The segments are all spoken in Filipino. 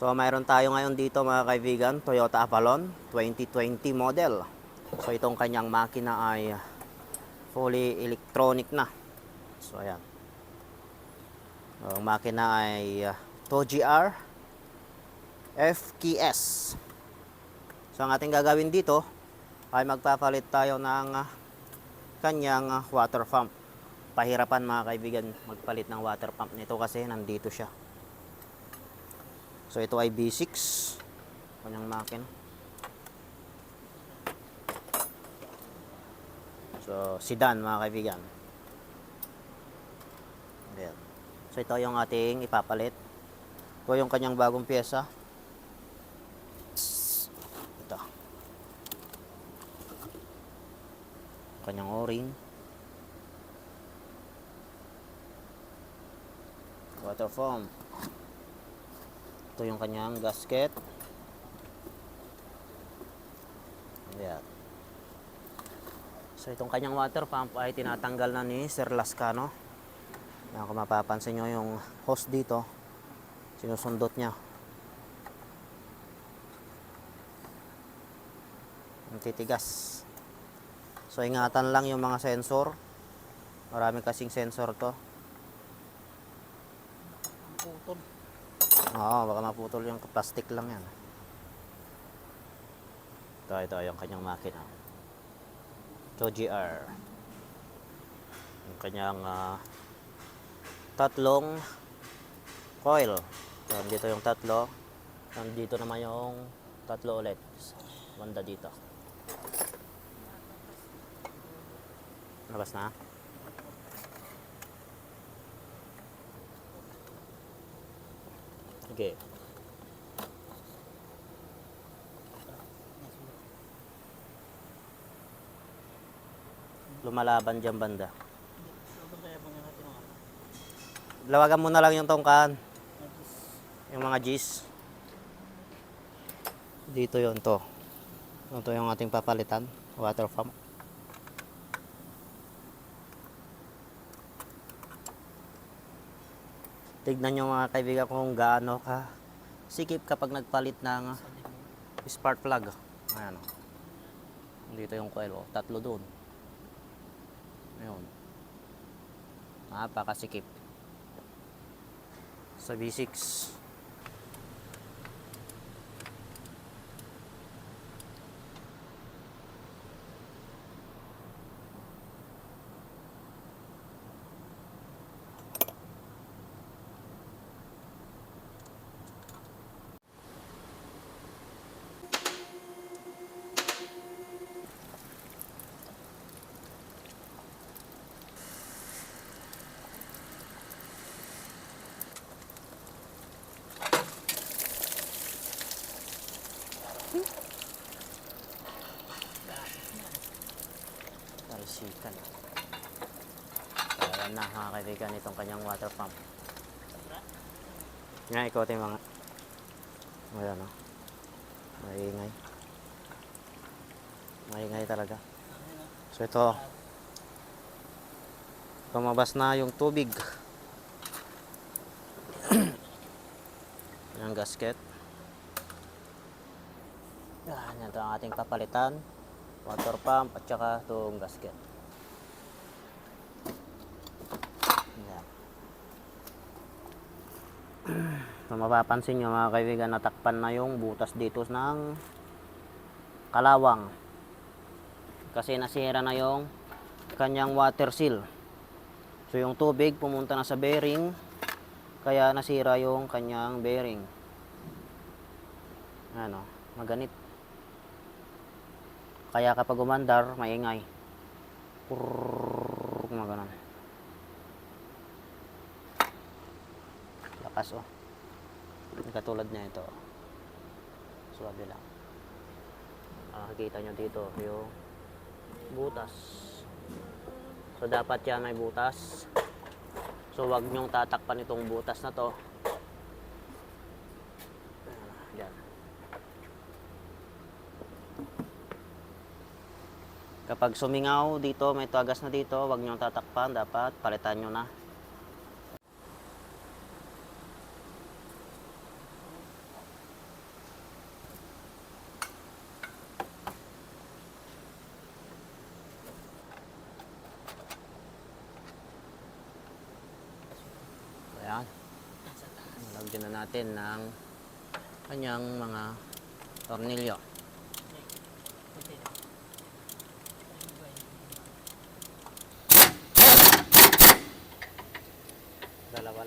So mayroon tayo ngayon dito mga kaibigan, Toyota Avalon 2020 model. So itong kanyang makina ay fully electronic na. So ayan. Ang makina ay uh, TOGR FKS. So ang ating gagawin dito ay magpapalit tayo ng uh, kanyang uh, water pump. Pahirapan mga kaibigan magpalit ng water pump nito kasi nandito siya. So ito ay B6 kanyang makina. So sedan mga kaibigan. Ayan. So ito yung ating ipapalit. Ito yung kanyang bagong pyesa. Ito. Kanyang o-ring. Water foam. Ito yung kanyang gasket. Ayan. So itong kanyang water pump ay tinatanggal na ni Sir Lascano. Yan, kung mapapansin nyo yung hose dito, sinusundot niya. Ang titigas. So ingatan lang yung mga sensor. Marami kasing sensor to. Putol. Oo, baka maputol yung plastic lang yan. Ito, ito yung kanyang makina. Ito GR. Yung kanyang ah, tatlong coil. Yan, dito yung tatlo. Nandito naman yung tatlo ulit. Banda dito. Labas na. Okay. Lumalaban dyan banda. Lawagan mo na lang yung tongkan. Yung mga G's. Dito yon to. Ito yung ating papalitan. Water pump. Tignan nyo mga kaibigan kung gaano ka sikip kapag nagpalit ng spark plug. Ayan o. Dito yung coil o. Tatlo doon. Ayun. Napakasikip. Sa V6. Talsikan. Ayan na mga kaibigan itong kanyang water pump. Nga, ikotin mga. Ayan o. Maingay. Maingay talaga. So ito. Lumabas na yung tubig. yung gasket. Yan, ito ang ating papalitan. Water pump at saka itong gasket. Yan. Mapapansin nyo mga kaibigan, natakpan na yung butas dito ng kalawang. Kasi nasira na yung kanyang water seal. So yung tubig pumunta na sa bearing, kaya nasira yung kanyang bearing. Ano, maganit. Kaya kapag umandar, maingay. Kurrrr, mga ganun. Lakas oh. Katulad niya ito. Suwabe lang. Ah, nakikita nyo dito yung butas. So dapat yan may butas. So wag nyong tatakpan itong butas na to. Yan. Kapag sumingaw dito, may tuagas na dito, wag nyo tatakpan, dapat palitan nyo na. Ayan. Lagyan na natin ng kanyang mga tornilyo.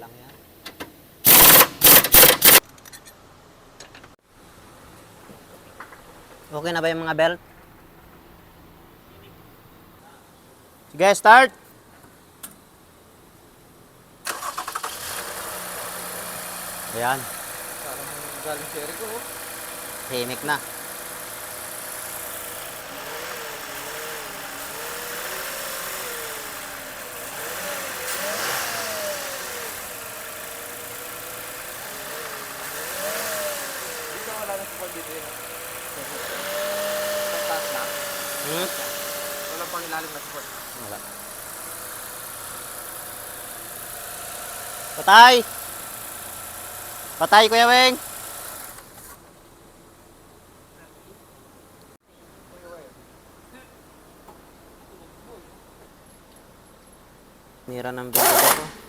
Lang yan. Okay na ba yung mga belt? Sige, start! Ayan, Parang galing ko. oh. himik na. Yun. Sa taas na. Hmm? Wala pang ilalim na support. Wala. Patay! Patay, Kuya Weng! Mira ng bibig ko.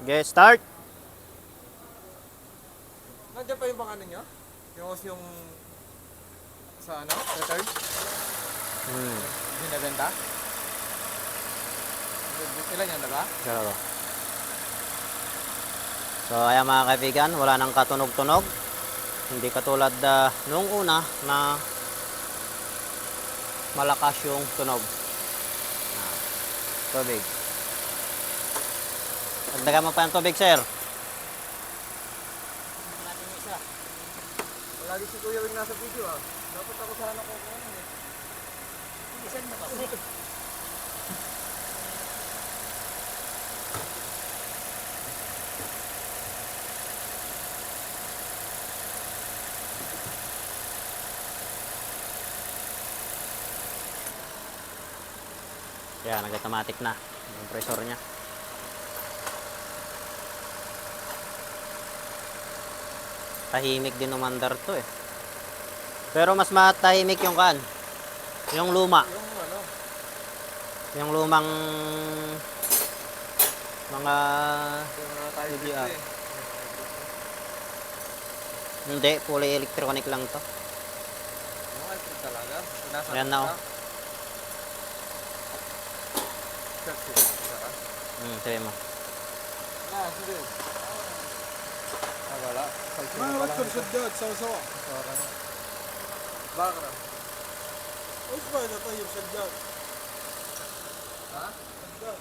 Okay, start! Nandiyan pa yung bang ano nyo? Yung hose yung sa ano? Return? Hmm, Binabenta? Ilan yan, diba? dalawa. So, ayan mga kaibigan, wala nang katunog-tunog. Hindi katulad uh, noong una na malakas yung tunog. Ah, tubig. Dagdagan mo pa yung tubig, sir. Yung. Lagi si Kuya Wing nasa video ah. Dapat ako sana kung ano eh. Isan mo kasi. Yan, nag-automatic na yung pressure niya. Tahimik din umandar to eh. Pero mas matahimik yung kan. Yung luma. Yung ano? Yung lumang mga CDR. eh. hindi, fully electronic lang to. Electric talaga. Pinasa Ayan na, oh. Sarap. Hmm, sabi mo. Ah, sige Ah, wala. Salsi ما na وقت pala. الشداد سوا سوا Sarap. Bakit? ايش فايده طيب شداد؟ Ha? شداد